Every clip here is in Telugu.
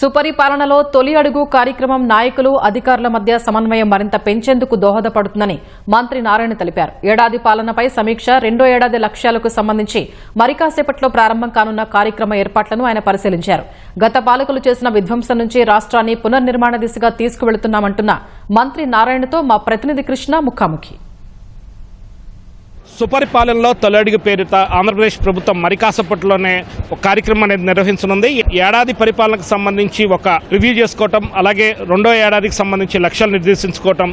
సుపరిపాలనలో తొలి అడుగు కార్యక్రమం నాయకులు అధికారుల మధ్య సమన్వయం మరింత పెంచేందుకు దోహదపడుతుందని మంత్రి నారాయణ తెలిపారు. ఏడాది పాలనపై సమీక్ష రెండో ఏడాది లక్ష్యాలకు సంబంధించి మరికాసేపట్లో ప్రారంభం కానున్న కార్యక్రమ ఏర్పాట్లను ఆయన పరిశీలించారు. గత పాలకులు చేసిన విధ్వంసం నుంచి రాష్ట్రాన్ని పునర్నిర్మాణ దిశగా తీసుకువెళుతున్నామంటున్న మంత్రి నారాయణతో మా ప్రతినిధి కృష్ణ ముఖాముఖి. సుపరిపాలనలో తొలడుగు పేరిట ఆంధ్రప్రదేశ్ ప్రభుత్వం మరికాసపట్లోనే ఒక కార్యక్రమం అనేది నిర్వహించనుంది. ఏడాది పరిపాలనకు సంబంధించి ఒక రివ్యూ చేసుకోవటం అలాగే రెండో ఏడాదికి సంబంధించి లక్ష్యాలు నిర్దేశించుకోవటం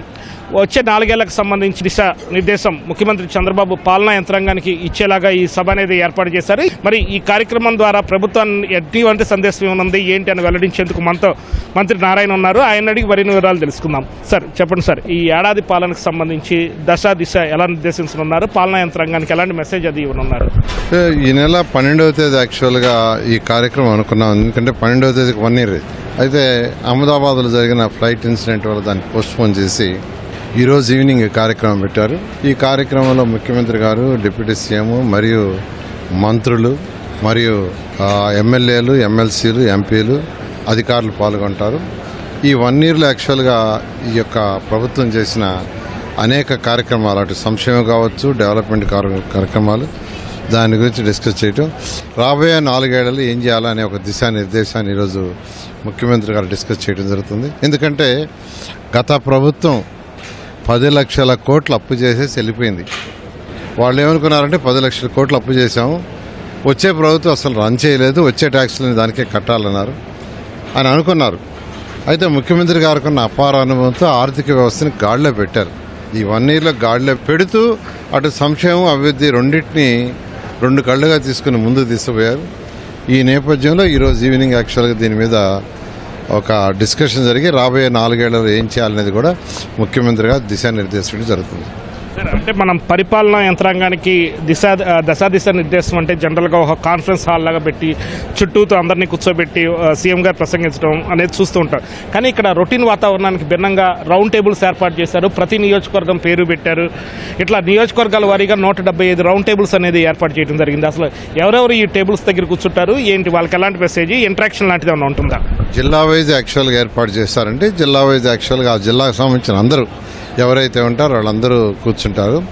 వచ్చే నాలుగేళ్ళకు సంబంధించి దిశ నిర్దేశం ముఖ్యమంత్రి చంద్రబాబు పాలనా యంత్రాంగానికి ఇచ్చేలాగా ఈ సభ అనేది ఏర్పాటు చేశారు. మరి ఈ కార్యక్రమం ద్వారా ప్రభుత్వాన్ని ఎటువంటి సందేశం ఏమనుంది ఏంటి అని వెల్లడించేందుకు మనతో మంత్రి నారాయణ ఉన్నారు. ఆయన అడిగి మరిన్ని వివరాలు తెలుసుకుందాం. సార్ చెప్పండి సార్ ఈ ఏడాది పాలనకు సంబంధించి దశ దిశ ఎలా నిర్దేశించనున్నారు? పాలనా యంత్రాంగానికి ఎలాంటి మెసేజ్ అది ఇవ్వనున్నారు? ఈ నెల పన్నెండవ తేదీ యాక్చువల్గా ఈ కార్యక్రమం అనుకున్నాం. ఎందుకంటే పన్నెండవ తేదీకి వన్ ఇయర్ అయితే అహ్మదాబాద్లో జరిగిన ఫ్లైట్ ఇన్సిడెంట్ వల్ల దాన్ని పోస్ట్పోన్ చేసి ఈరోజు ఈవినింగ్ కార్యక్రమం పెట్టారు. ఈ కార్యక్రమంలో ముఖ్యమంత్రి గారు డిప్యూటీ సీఎం మరియు మంత్రులు మరియు ఎమ్మెల్యేలు ఎమ్మెల్సీలు ఎంపీలు అధికారులు పాల్గొంటారు. ఈ వన్ ఇయర్లో యాక్చువల్గా ఈ యొక్క ప్రభుత్వం చేసిన అనేక కార్యక్రమాలు అటు సంక్షేమం కావచ్చు డెవలప్మెంట్ కార్యక్రమాలు దాని గురించి డిస్కస్ చేయటం. రాబోయే నాలుగేళ్ళలో ఏం చేయాలనే ఒక దిశానిర్దేశాన్ని ఈరోజు ముఖ్యమంత్రి గారు డిస్కస్ చేయడం జరుగుతుంది. ఎందుకంటే గత ప్రభుత్వం పది లక్షల కోట్లు అప్పు చేసేసి వెళ్ళిపోయింది. వాళ్ళు ఏమనుకున్నారంటే పది లక్షల కోట్లు అప్పు చేశాము. వచ్చే ప్రభుత్వం అసలు రన్ చేయలేదు వచ్చే ట్యాక్స్లని దానికే కట్టాలన్నారు అని అనుకున్నారు. అయితే ముఖ్యమంత్రి గారికి ఉన్న అపార అనుభవంతో ఆర్థిక వ్యవస్థని గాడిలో పెట్టారు. ఈ వన్ ఇయర్లో గాడిలో పెడుతూ అటు సంక్షేమం అభివృద్ధి రెండింటిని రెండు కళ్ళుగా తీసుకుని ముందుకు తీసుకుపోయారు. ఈ నేపథ్యంలో ఈరోజు ఈవినింగ్ యాక్చువల్గా దీని మీద ఒక డిస్కషన్ జరిగి రాబోయే నాలుగేళ్ళలో ఏం చేయాలనేది కూడా ముఖ్యమంత్రిగా దిశానిర్దేశం జరుగుతుంది. అంటే మనం పరిపాలనా యంత్రాంగానికి దిశ దశా దిశ నిర్దేశం అంటే జనరల్గా ఒక కాన్ఫరెన్స్ హాల్ లాగా పెట్టి చుట్టూతో అందరినీ కూర్చోబెట్టి సీఎం గారు ప్రసంగించడం అనేది చూస్తూ ఉంటాం కానీ ఇక్కడ రొటీన్ వాతావరణానికి భిన్నంగా రౌండ్ టేబుల్స్ ఏర్పాటు చేశారు. ప్రతి నియోజకవర్గం పేరు పెట్టారు. ఇట్లా నియోజకవర్గాల వారీగా నూట డెబ్బై ఐదు రౌండ్ టేబుల్స్ అనేది ఏర్పాటు చేయడం జరిగింది. అసలు ఎవరెవరు ఈ టేబుల్స్ దగ్గర కూర్చుంటారు? ఏంటి వాళ్ళకి ఎలాంటి మెసేజ్? ఇంటరాక్షన్ లాంటిది ఏమైనా ఉంటుందా? జిల్లా వైజ్ యాక్చువల్గా ఏర్పాటు చేస్తారంటే జిల్లా వైజ్ యాక్చువల్గా ఆ జిల్లాకు సంబంధించిన అందరూ ఎవరైతే ఉంటారో వాళ్ళందరూ కూర్చుంటారు.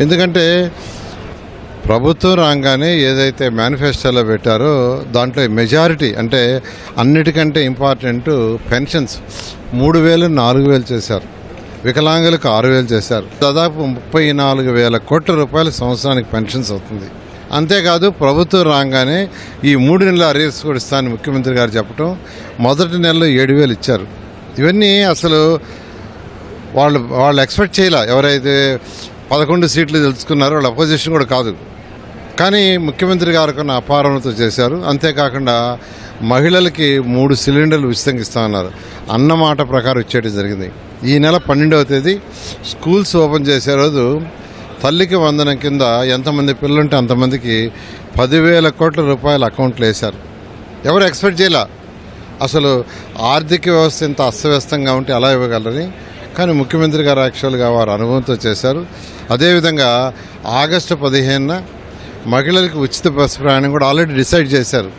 ఎందుకంటే ప్రభుత్వం రాగానే ఏదైతే మేనిఫెస్టోలో పెట్టారో దాంట్లో మెజారిటీ అంటే అన్నిటికంటే ఇంపార్టెంట్ పెన్షన్స్ మూడు వేలు నాలుగు వేలు చేశారు. వికలాంగులకు ఆరు వేలు చేశారు. దాదాపు ముప్పై నాలుగు వేల కోట్ల రూపాయల సంవత్సరానికి పెన్షన్స్ అవుతుంది. అంతేకాదు ప్రభుత్వం రాగానే ఈ మూడు నెలల అరియర్స్ కూడా ఇస్తానని ముఖ్యమంత్రి గారు చెప్పడం మొదటి నెలలో ఏడు వేలు ఇచ్చారు. ఇవన్నీ అసలు వాళ్ళు వాళ్ళు ఎక్స్పెక్ట్ చేయలే. ఎవరైతే పదకొండు సీట్లు తెలుసుకున్నారో వాళ్ళ అపోజిషన్ కూడా కాదు. కానీ ముఖ్యమంత్రి గారు కొన్ని అపారంతో చేశారు. అంతేకాకుండా మహిళలకి మూడు సిలిండర్లు ఉచితంగా ఇస్తామన్నారు అన్నమాట ప్రకారం ఇచ్చేయడం జరిగింది. ఈ నెల పన్నెండవ తేదీ స్కూల్స్ ఓపెన్ చేసే రోజు తల్లికి వందనం కింద ఎంతమంది పిల్లలుంటే అంతమందికి పదివేల కోట్ల రూపాయల అకౌంట్లు వేశారు. ఎవరు ఎక్స్పెక్ట్ చేయలే. అసలు ఆర్థిక వ్యవస్థ ఇంత అస్తవ్యస్తంగా ఉంటే ఎలా ఇవ్వగలరని కానీ ముఖ్యమంత్రి గారు యాక్చువల్గా వారు అనుభవంతో చేశారు. అదేవిధంగా ఆగస్టు పదిహేనున మహిళలకు ఉచిత బస్సు ప్రయాణం కూడా ఆల్రెడీ డిసైడ్ చేశారు.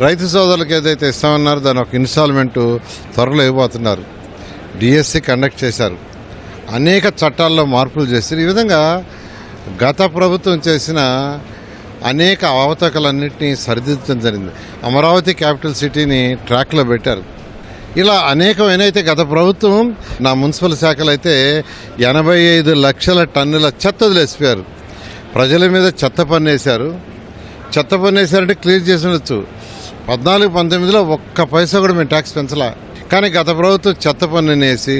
రైతు సోదరులకు ఏదైతే ఇస్తామన్నారో దాని ఒక ఇన్స్టాల్మెంటు త్వరలో ఇవ్వబోతున్నారు. డిఎస్సి కండక్ట్ చేశారు. అనేక చట్టాల్లో మార్పులు చేశారు. ఈ విధంగా గత ప్రభుత్వం చేసిన అనేక అవతకలన్నింటినీ సరిదిద్దడం జరిగింది. అమరావతి క్యాపిటల్ సిటీని ట్రాక్లో పెట్టారు. ఇలా అనేకమైన అయితే గత ప్రభుత్వం నా మున్సిపల్ శాఖలు అయితే ఎనభై ఐదు లక్షల టన్నుల చెత్త వదిలేసిపోయారు. ప్రజల మీద చెత్త పన్ను వేశారు చెత్త పన్ను వేశారంటే క్లియర్ చేసి ఉండొచ్చు. పద్నాలుగు పంతొమ్మిదిలో ఒక్క పైసా కూడా మేము ట్యాక్స్ పెంచలా. కానీ గత ప్రభుత్వం చెత్త పన్నునేసి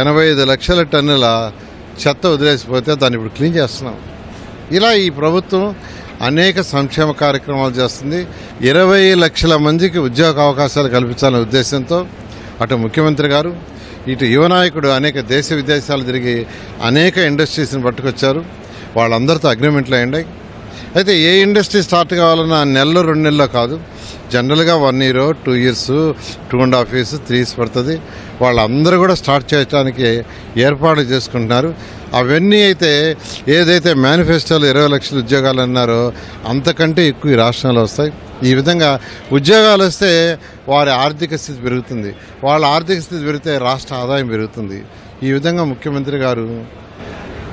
ఎనభై ఐదు లక్షల టన్నుల చెత్త వదిలేసిపోతే దాన్ని ఇప్పుడు క్లీన్ చేస్తున్నాం. ఇలా ఈ ప్రభుత్వం అనేక సంక్షేమ కార్యక్రమాలు చేస్తుంది. ఇరవై లక్షల మందికి ఉద్యోగ అవకాశాలు కల్పించాలనే ఉద్దేశంతో అటు ముఖ్యమంత్రి గారు ఇటు యువ నాయకుడు అనేక దేశ విదేశాలు తిరిగి అనేక ఇండస్ట్రీస్ని పట్టుకొచ్చారు. వాళ్ళందరితో అగ్రిమెంట్లు అయ్యాయి. అయితే ఏ ఇండస్ట్రీ స్టార్ట్ కావాలన్నా నెలలో రెండు నెలల్లో కాదు. జనరల్గా one year two years two and half years three years పడుతుంది. వాళ్ళందరూ కూడా స్టార్ట్ చేయడానికి ఏర్పాట్లు చేసుకుంటున్నారు. అవన్నీ అయితే ఏదైతే మేనిఫెస్టోలో ఇరవై లక్షల ఉద్యోగాలు అన్నారో అంతకంటే ఎక్కువ ఈ రాష్ట్రంలో వస్తాయి. ఈ విధంగా ఉద్యోగాలు వస్తే వారి ఆర్థిక స్థితి పెరుగుతుంది. వాళ్ళ ఆర్థిక స్థితి పెరిగితే రాష్ట్ర ఆదాయం పెరుగుతుంది. ఈ విధంగా ముఖ్యమంత్రి గారు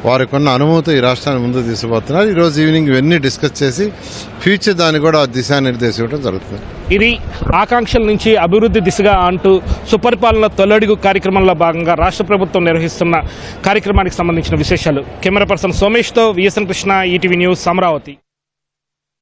వారికి ఉన్న అనుభవంతో ఈ రాష్ట్రాన్ని ముందు తీసుకుపోతున్నారు. ఈరోజు ఈవినింగ్ ఇవన్నీ డిస్కస్ చేసి ఫ్యూచర్ దాన్ని కూడా దిశానిర్దేశం ఇవ్వడం జరుగుతుంది. ఇది ఆకాంక్షల నుంచి అభివృద్ధి దిశగా అంటూ సుపరిపాలన తొలడుగు కార్యక్రమంలో భాగంగా రాష్ట్ర ప్రభుత్వం నిర్వహిస్తున్న కార్యక్రమానికి సంబంధించిన విశేషాలు. Camera person సోమేష్తో VSN Krishna ETV news Amaravati.